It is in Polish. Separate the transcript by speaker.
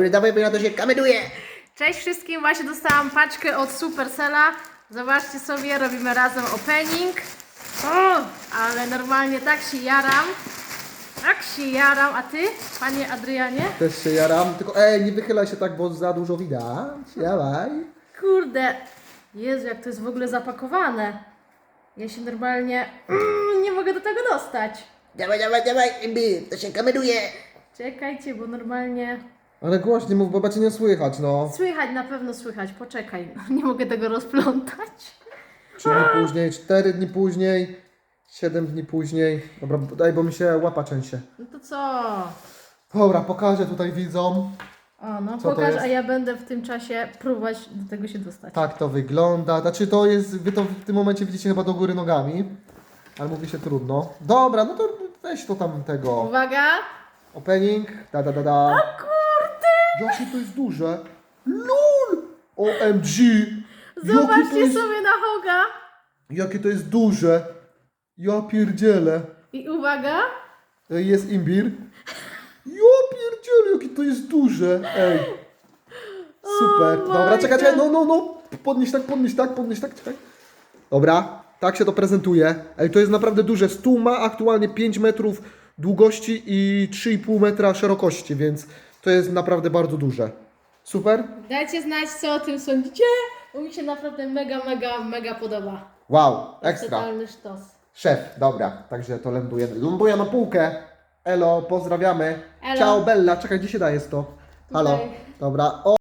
Speaker 1: Dawaj, bo ja to się kameruje.
Speaker 2: Cześć wszystkim, właśnie dostałam paczkę od Supercella. Zobaczcie sobie, robimy razem opening. O, ale normalnie tak się jaram. Tak się jaram, a ty, panie Adrianie?
Speaker 1: Też się jaram, tylko ej, nie wychylaj się tak, bo za dużo widać. Dawaj.
Speaker 2: Kurde, Jezu, jak to jest w ogóle zapakowane. Ja się normalnie mm, nie mogę do tego dostać.
Speaker 1: Dawaj, dawaj, dawaj, to się kameruje.
Speaker 2: Czekajcie, bo normalnie
Speaker 1: Ale głośniej mów, bo cię nie słychać, no.
Speaker 2: słychać, na pewno słychać. Poczekaj, nie mogę tego rozplątać.
Speaker 1: Trzy dni później, cztery dni później, siedem dni później. Dobra, daj, bo mi się łapa częsie.
Speaker 2: No to co?
Speaker 1: Dobra, pokażę tutaj widzom.
Speaker 2: O, no
Speaker 1: Co to
Speaker 2: pokaż,
Speaker 1: jest?
Speaker 2: a ja będę w tym czasie próbować do tego się dostać.
Speaker 1: Tak to wygląda. Znaczy to jest, wy to w tym momencie widzicie chyba do góry nogami. Ale mówi się trudno. Dobra, no to weź to tam tego.
Speaker 2: Uwaga!
Speaker 1: Opening. Da, da, da, da.
Speaker 2: Kurde!
Speaker 1: Jakie to jest duże. LOL! OMG! Jakie to
Speaker 2: Zobaczcie
Speaker 1: jest,
Speaker 2: sobie na hoga!
Speaker 1: jakie to jest duże. Ja pierdzielę.
Speaker 2: I uwaga!
Speaker 1: Ej, Jest imbir. Ja pierdzielę, jakie to jest duże. Ej. Super. Dobra,
Speaker 2: my
Speaker 1: czekaj, czekaj. No, no, no. Podnieś tak, podnieś tak, podnieś tak, czekaj. Dobra, tak się to prezentuje. Ej, to jest naprawdę duże. Stół ma aktualnie 5 metrów długości i 3,5 metra szerokości, więc to jest naprawdę bardzo duże. Super.
Speaker 2: Dajcie znać, co o tym sądzicie, bo mi się naprawdę mega, mega, mega podoba.
Speaker 1: Wow, ekstra.
Speaker 2: Totalny sztos.
Speaker 1: Szef, dobra, także to ląduje, ląduje na półkę. Elo, pozdrawiamy.
Speaker 2: Elo.
Speaker 1: Ciao Bella, czekaj, gdzie się daje to? Halo,
Speaker 2: Tutaj.
Speaker 1: dobra. O,